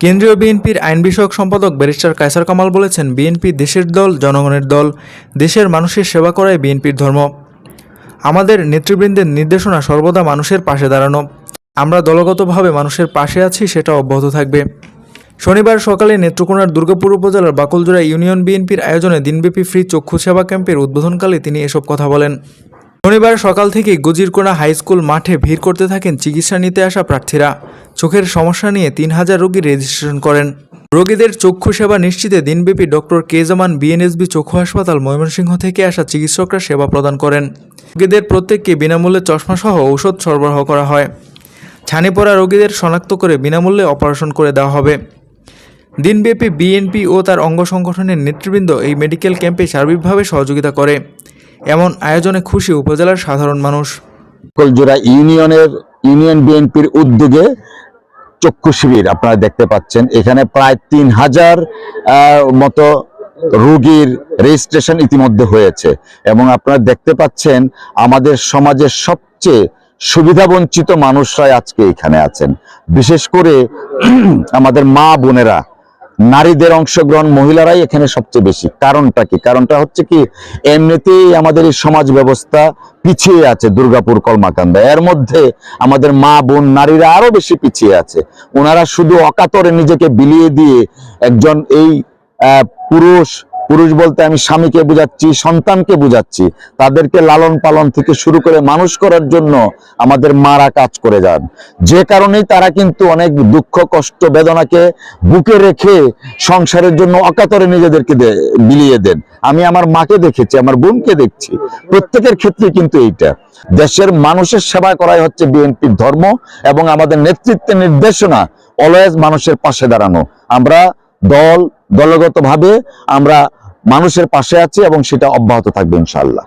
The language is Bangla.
কেন্দ্রীয় বিএনপির আইন বিষয়ক সম্পাদক ব্যারিস্টার কায়সার কামাল বলেছেন, বিএনপি দেশের দল, জনগণের দল, দেশের মানুষের সেবা করাই বিএনপির ধর্ম। আমাদের নেতৃবৃন্দের নির্দেশনা সর্বদা মানুষের পাশে দাঁড়ানো। আমরা দলগতভাবে মানুষের পাশে আছি, সেটা অব্যাহত থাকবে। শনিবার সকালে নেত্রকোনার দুর্গাপুর উপজেলার বাকলজোড়া ইউনিয়ন বিএনপির আয়োজনে দিনব্যাপী ফ্রি চক্ষু সেবা ক্যাম্পের উদ্বোধনকালে তিনি এসব কথা বলেন। শনিবার সকাল থেকে গুজিরকোনা হাই স্কুল মাঠে ভিড় করতে থাকেন চিকিৎসা নিতে আসা প্রার্থীরা। চোখের সমস্যা নিয়ে তিন হাজার রোগী রেজিস্ট্রেশন করেন। রোগীদের চক্ষু সেবা নিশ্চিতে দিনব্যাপী ডক্টর কে জামান বিএনএসবি চক্ষু হাসপাতাল ময়মনসিংহ থেকে আসা চিকিৎসকরা সেবা প্রদান করেন। রোগীদের প্রত্যেককে বিনামূল্যে চশমাসহ ঔষধ সরবরাহ করা হয়। ছানি পড়া রোগীদের শনাক্ত করে বিনামূল্যে অপারেশন করে দেওয়া হবে। দিনব্যাপী বিএনপি ও তার অঙ্গ সংগঠনের নেতৃবৃন্দ এই মেডিকেল ক্যাম্পে সার্বিকভাবে সহযোগিতা করে। এমন আয়োজনে খুশি উপজেলার সাধারণ মানুষ। কলজোড়া ইউনিয়নের, ইউনিয়ন বিএনপির উদ্যোগে চক্ষু শিবির আপনারা দেখতে পাচ্ছেন। এখানে প্রায় তিন হাজার মতো রোগীর রেজিস্ট্রেশন ইতিমধ্যে হয়েছে। এবং আপনারা দেখতে পাচ্ছেন, আমাদের সমাজের সবচেয়ে সুবিধাবঞ্চিত মানুষরাই আজকে এখানে আছেন। বিশেষ করে আমাদের মা বোনেরা নারীদের অংশগ্রহণ মহিলারাই এখানে সবচেয়ে বেশি। কারণটা কি? কারণটা হচ্ছে কি, এমনিতেই আমাদের এই সমাজ ব্যবস্থা পিছিয়ে আছে দুর্গাপুর কলমাকান্দা। এর মধ্যে আমাদের মা, বোন, নারীরা আরও বেশি পিছিয়ে আছে। ওনারা শুধু অকাতরে নিজেকে বিলিয়ে দিয়ে একজন এই পুরুষ পুরুষ বলতে আমি স্বামীকে বুঝাচ্ছি, সন্তানকে বুঝাচ্ছি। তাদেরকে লালন পালন থেকে শুরু করে মানুষ করার জন্য আমাদের মারা কাজ করে যান। যে কারণেই তারা কিন্তু অনেক দুঃখ, কষ্ট, বেদনাকে বুকে রেখে সংসারের জন্য অকাতরে নিজেদেরকে বিলিয়ে দেন। আমি আমার মাকে দেখেছি, আমার বোনকে দেখছি। প্রত্যেকের ক্ষেত্রে কিন্তু এইটা। দেশের মানুষের সেবা করাই হচ্ছে বিএনপির ধর্ম এবং আমাদের নেতৃত্বের নির্দেশনা, অলওয়েজ মানুষের পাশে দাঁড়ানো। আমরা দল দলগতভাবে আমরা মানুষের পাশে আছি এবং সেটা অব্যাহত থাকবে ইনশাআল্লাহ।